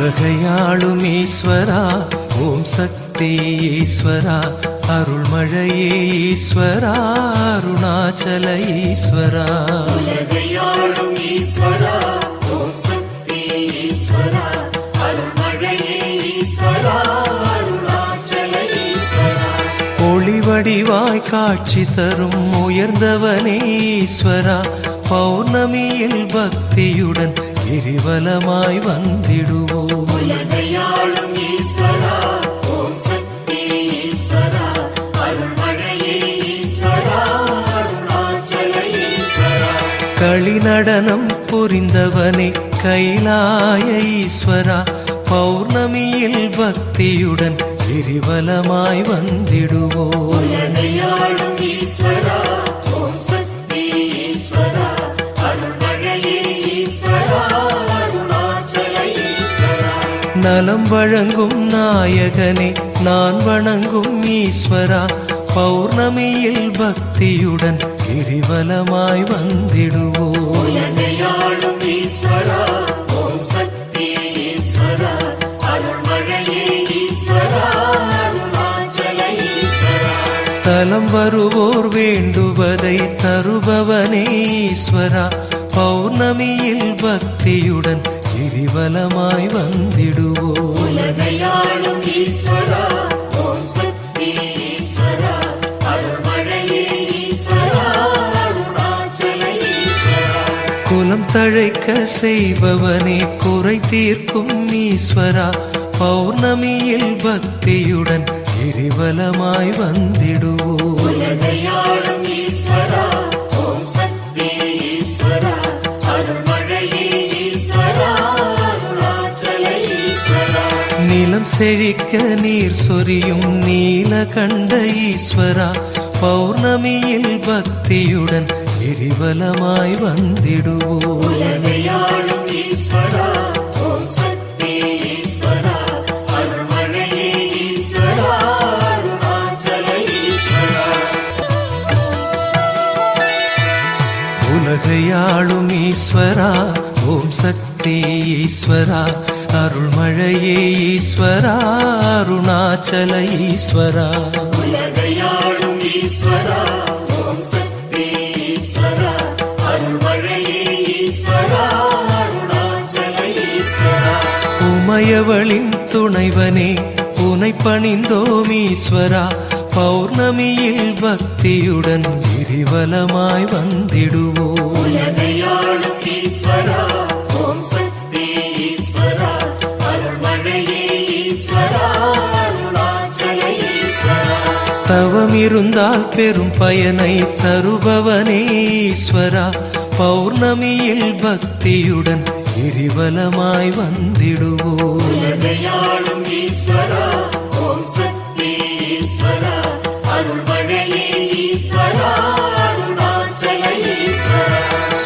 உலகையாளும் ஈஸ்வரா ஓம் சக்தி ஈஸ்வரா அருள்மழையே ஈஸ்வரா அருணாச்சல ஈஸ்வரா. உலகையாளும் ஈஸ்வரா ஓம் சக்தி ஈஸ்வரா அருள்மழையே ஈஸ்வரா ஒளிவடிவாய் காட்சி தரும் உயர்ந்தவனே ஈஸ்வரா பௌர்ணமியில் பக்தியுடன் கிரிவலமாய் வந்திடுவோம். உலகையாளும் ஈஸ்வரா ஓம் சக்தி ஈஸ்வரா அருள்மழையே ஈஸ்வரா அருணாச்சல ஈஸ்வரா. களி நடனம் புரிந்தவனே கைலாய ஈஸ்வரா பௌர்ணமியில் பக்தியுடன் கிரிவலமாய் வந்திடுவோம். உலகையாளும் ஈஸ்வரா ஓம் சக்தி ஈஸ்வரா நலம் வழங்கும் நாயகனே நான் வணங்கும் ஈஸ்வரா. பௌர்ணமியில் பக்தியுடன் கிரிவலமாய் வந்திடுவோம் ஈஸ்வரா ஓம் சக்தி ஈஸ்வரா. அருள்மழையே ஈஸ்வரா தலம் வருவோர் வேண்டுவதை தருபவனே ஈஸ்வரா. பௌர்ணமியில் பக்தியுடன் கிரிவலமாய் உலகையாளும் ஈஸ்வரா ஓம் சக்தி ஈஸ்வரா அருள்மழையே ஈஸ்வரா அருணாச்சல ஈஸ்வரா. குலம் தழைக்க செய்பவனே குறை தீர்க்கும் ஈஸ்வரா. பௌர்ணமியில் பக்தியுடன் கிரிவலமாய் வந்திடுவோம். ஈஸ்வரா நிலம் செழிக்க நீர் சொரியும் நீலகண்ட ஈஸ்வரா பௌர்ணமியில் பக்தியுடன் கிரிவலமாய் வந்திடுவோம். ஈஸ்வரா. உலகையாளும் ஈஸ்வரா ஓம் சக்தி ஈஸ்வரா அருள்மழையே ஈஸ்வரா அருணாச்சல ஈஸ்வரா. உலகையாளும் ஈஸ்வரா ஓம் சக்தி ஈஸ்வரா அருள்மழையே ஈஸ்வரா அருணாச்சல ஈஸ்வரா. உமையவளின் துணைவனே உனை பணிந்தோம் ஈஸ்வரா. பௌர்ணமியில் பக்தியுடன் கிரிவலமாய் வந்திடுவோம். இருந்தால் பெரும் பயனை தருபவனே ஈஸ்வரா. பௌர்ணமியில் பக்தியுடன் கிரிவலமாய் வந்திடுவோம்.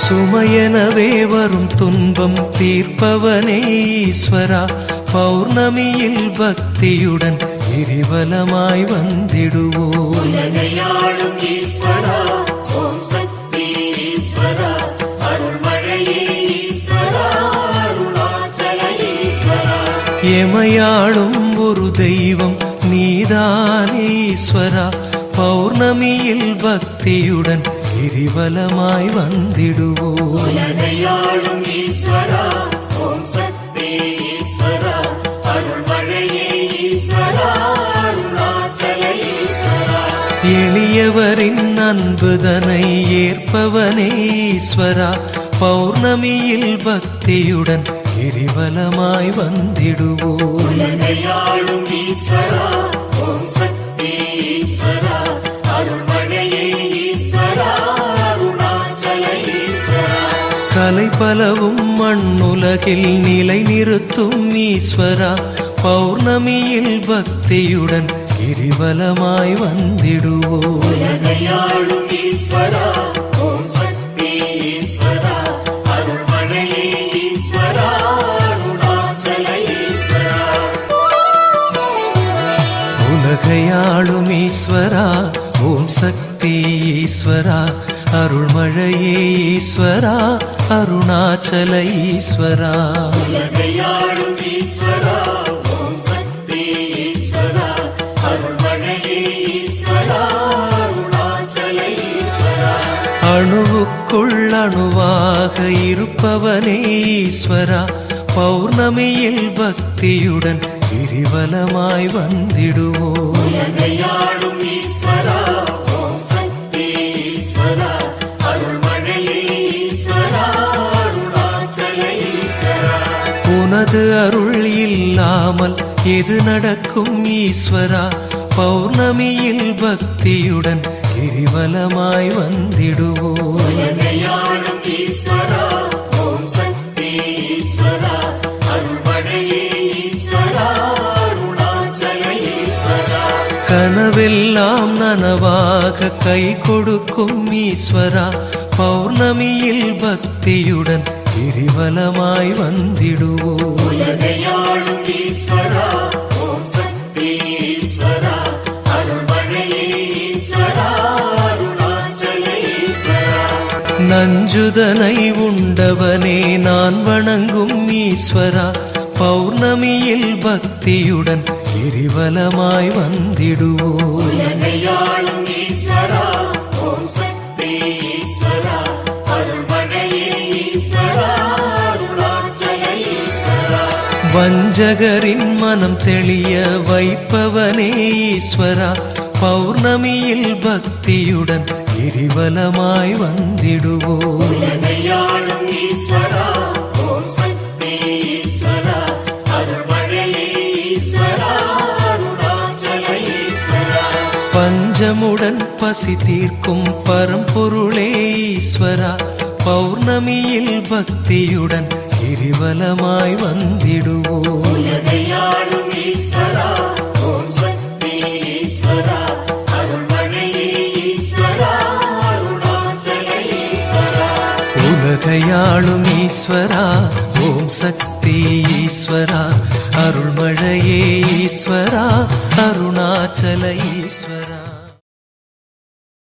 சுமையெனவே வரும் துன்பம் தீர்ப்பவனே ஈஸ்வரா. பௌர்ணமியில் பக்தியுடன் கிரிவலமாய் வந்திடுவோம் உலகையாளும் ஈஸ்வரா ஓம் சக்தி ஈஸ்வரா அருள்மழையே ஈஸ்வரா அருணாச்சல ஈஸ்வரா எமையாளும் ஒரு தெய்வம் நீதானே ஈஸ்வரா பௌர்ணமியில் பக்தியுடன் கிரிவலமாய் வந்திடுவோம் உலகையாளும் ஈஸ்வரா ஓம் சக்தி ஈஸ்வரா எளியவரின் அன்புதனை ஏற்பவனே ஈஸ்வரா பௌர்ணமியில் பக்தியுடன் கிரிவலமாய் வந்திடுவோம் கலை பலவும் மண்ணுலகில் நிலை நிறுத்தும் ஈஸ்வரா பௌர்ணமியில் பக்தியுடன் கிரிவலமாய் வந்திடுவோம் உலகையாளும் ஈஸ்வரா ஓம் சக்தி ஈஸ்வரா அருள்மழையே ஈஸ்வரா அருணாச்சல ஈஸ்வரா உலகையாளும் ஈஸ்வரா ஓம் சக்தி ஈஸ்வரா அருள்மழையே ஈஸ்வரா அருணாச்சல ஈஸ்வரா உலகையாளும் ஈஸ்வரா அணுவுக்குள் அணுவாக இருப்பவனே ஈஸ்வரா பௌர்ணமியில் பக்தியுடன் கிரிவலமாய் வந்திடுவோம். ஈஸ்வரா. உனது அருள் இல்லாமல் எது நடக்கும் ஈஸ்வரா பௌர்ணமியில் பக்தியுடன் கிரிவலமாய் வந்திடுவோம். கனவெல்லாம் நனவாக கை கொடுக்கும் ஈஸ்வரா பௌர்ணமியில் பக்தியுடன் கிரிவலமாய் வந்திடுவோம். ஈஸ்வரா நஞ்சுதனை உண்டவனே நான் வணங்கும் ஈஸ்வரா. பௌர்ணமியில் பக்தியுடன் கிரிவலமாய் வந்திடுவோம். ஈஸ்வரா ஓம் சக்தி ஈஸ்வரா. வஞ்சகரின் மனம் தெளிய வைப்பவனே ஈஸ்வரா. பௌர்ணமியில் பக்தியுடன் கிரிவலமாய் வந்திடுவோம் உலகையாளும் ஈஸ்வரா ஓம் சக்தி ஈஸ்வரா அருள்மழையே ஈஸ்வரா அருணாச்சல ஈஸ்வரா பஞ்சமுடன் பசி தீர்க்கும் பரம்பொருளே ஈஸ்வரா பௌர்ணமியில் பக்தியுடன் கிரிவலமாய் வந்திடுவோம் உலகையாளும் ஈஸ்வரா உலகையாளும் ஈஸ்வரா ஓம் சக்தி ஈஸ்வரா அருள்மழையே ஈஸ்வரா அருணாச்சல ஈஸ்வரா.